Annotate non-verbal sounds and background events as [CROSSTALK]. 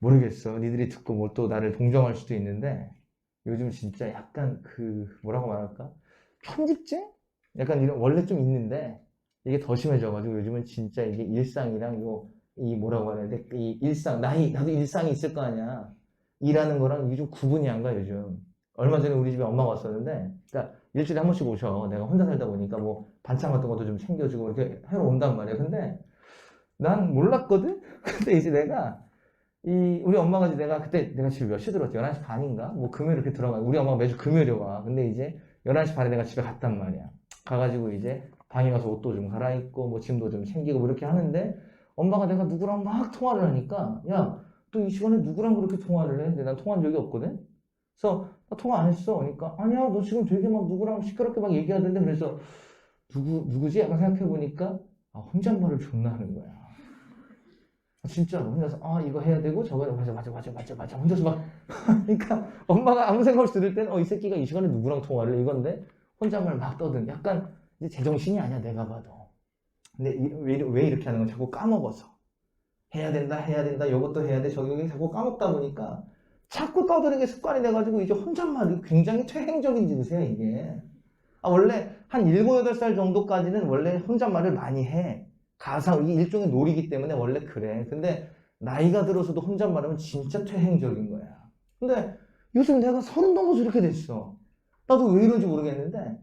모르겠어. 니들이 듣고 뭐 또 나를 동정할 수도 있는데 요즘 진짜 약간 그 뭐라고 말할까? 편집증? 약간 이런 원래 좀 있는데 이게 더 심해져가지고 요즘은 진짜 이게 일상이랑 요 이 뭐라고 해야 돼? 이 일상 나이 나도 일상이 있을 거 아니야. 일하는 거랑 이게 좀 구분이 안 가 요즘. 얼마 전에 우리 집에 엄마가 왔었는데, 그러니까 일주일에 한 번씩 오셔. 내가 혼자 살다 보니까 뭐 반찬 같은 것도 좀 챙겨주고 이렇게 해러 온단 말이야. 근데 난 몰랐거든? [LAUGHS] 근데 이제 내가 이 우리 엄마가 이제 내가 그때 내가 집에 몇 시에 들어왔지? 11시 반인가? 뭐 금요일 이렇게 들어가. 우리 엄마가 매주 금요일에 와. 근데 이제 11시 반에 내가 집에 갔단 말이야. 가가지고 이제 방에 가서 옷도 좀 갈아입고 뭐 짐도 좀 챙기고 뭐 이렇게 하는데 엄마가 내가 누구랑 막 통화를 하니까 야, 또 이 시간에 누구랑 그렇게 통화를 해? 근데 난 통화한 적이 없거든? 그래서 나 통화 안 했어. 그러니까 아니야, 너 지금 되게 막 누구랑 시끄럽게 막 얘기하던데 그래서 누구 누구지? 약간 생각해 보니까 아, 혼잣말을 존나 하는 거야. 아, 진짜로 혼자서 아 이거 해야 되고 저거 해야 맞아 맞아 맞아 맞아 맞아. 혼자서 막 [LAUGHS] 그러니까 엄마가 아무 생각 없이 들을 때는 어 이 새끼가 이 시간에 누구랑 통화를 해? 이건데 혼잣말 막 떠든 약간 이제 제정신이 아니야 내가 봐도. 근데 이- 왜, 왜 이렇게 하는 건 자꾸 까먹어서. 해야 된다 해야 된다 이것도 해야 돼 저기 자꾸 까먹다 보니까 자꾸 떠드는 게 습관이 돼가지고 이제 혼잣말이 굉장히 퇴행적인 증세야 이게. 아 원래 한 7, 8살 정도까지는 원래 혼잣말을 많이 해 이게 일종의 놀이기 때문에 원래 그래. 근데 나이가 들어서도 혼잣말하면 진짜 퇴행적인 거야. 근데 요즘 내가 서른 넘어서 이렇게 됐어. 나도 왜 이런지 모르겠는데